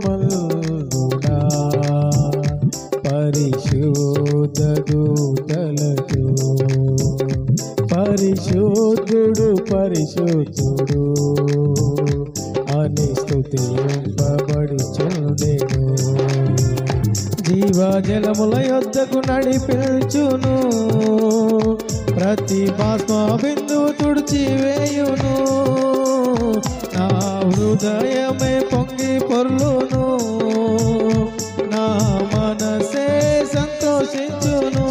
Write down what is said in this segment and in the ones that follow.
లోకమల్లుడా పరిశుద్ధ దూతలతో పరిశుద్ధుడు పరిశుద్ధుడు అని స్థుతింపబడుచుండెను జీవజలముల యొద్దకు నడిపించును ప్రతి బాష్ప బిందు తుడిచి వేయును హృదయమే పొంగి పొర్లును నా మనసే సంతోషించును.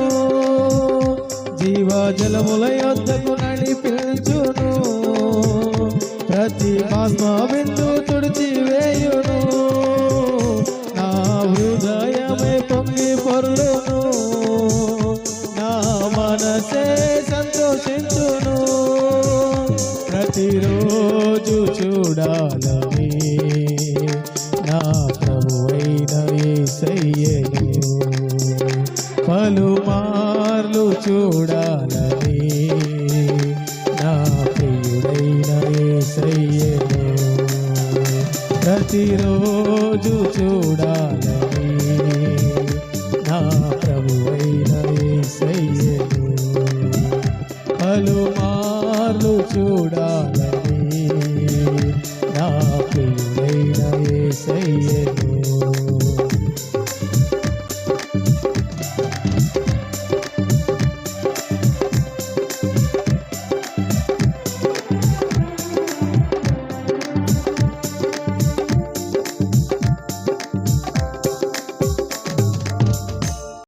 జీవజలముల యొద్దకు నడిపించును. ప్రతి ఆత్మ బిందును చూడాలని నా ప్రభువైన యేసయ్యను పలుమార్లు చూడాలవే నా ప్రియుడైన యేసయ్యను ప్రతిరోజు చూడాలవే నా ప్రభువైన యేసయ్యను పలుమార్లు చూడాలని